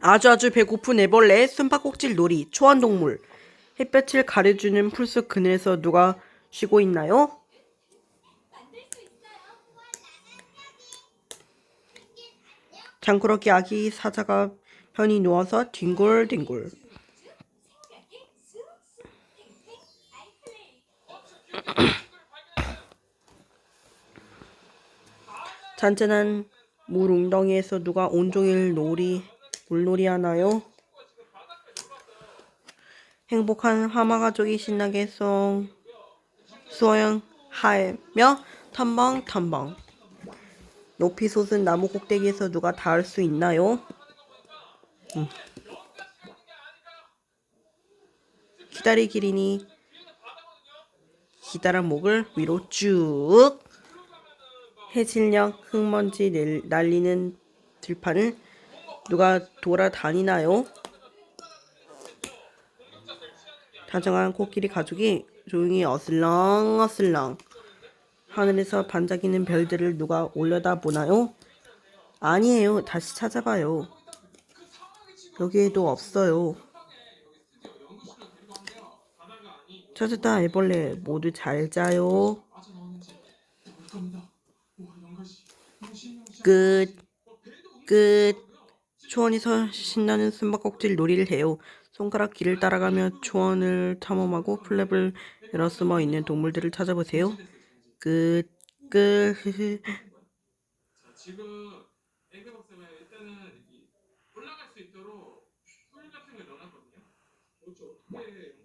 아주 아주 배고픈 애벌레, 숨바꼭질 놀이, 초원동물. 햇볕을 가려주는 풀숲 그늘에서 누가 쉬고 있나요? 장꾸러기 아기 사자가 편히 누워서 뒹굴뒹굴. 잔잔한 물 웅덩이에서 누가 온종일 놀이 물놀이 하나요? 행복한 하마 가족이 신나게 송 수영하며 탐방 탐방 높이 솟은 나무 꼭대기에서 누가 닿을 수 있나요? 음. 기다리기리니 기다란 목을 위로 쭉 해질녘 흙먼지 낼- 날리는 들판을 누가 돌아다니나요? 다정한 코끼리 가족이 조용히 어슬렁 어슬렁 하늘에서 반짝이는 별들을 누가 올려다 보나요? 아니에요. 다시 찾아봐요. 여기에도 없어요. 찾았다 애벌레 모두 잘 자요. 끝. 끝. 초원에서 신나는 숨바꼭질 놀이를 해요. 손가락 길을 따라가며 초원을 탐험하고 플랩을 열어 숨어 있는 동물들을 찾아보세요. 끝. 끝. 자, 지금 앵글 박사가 일단은 이 올라갈 수 있도록 풀 같은 걸 넣어놨거든요. 어떻게 어떻게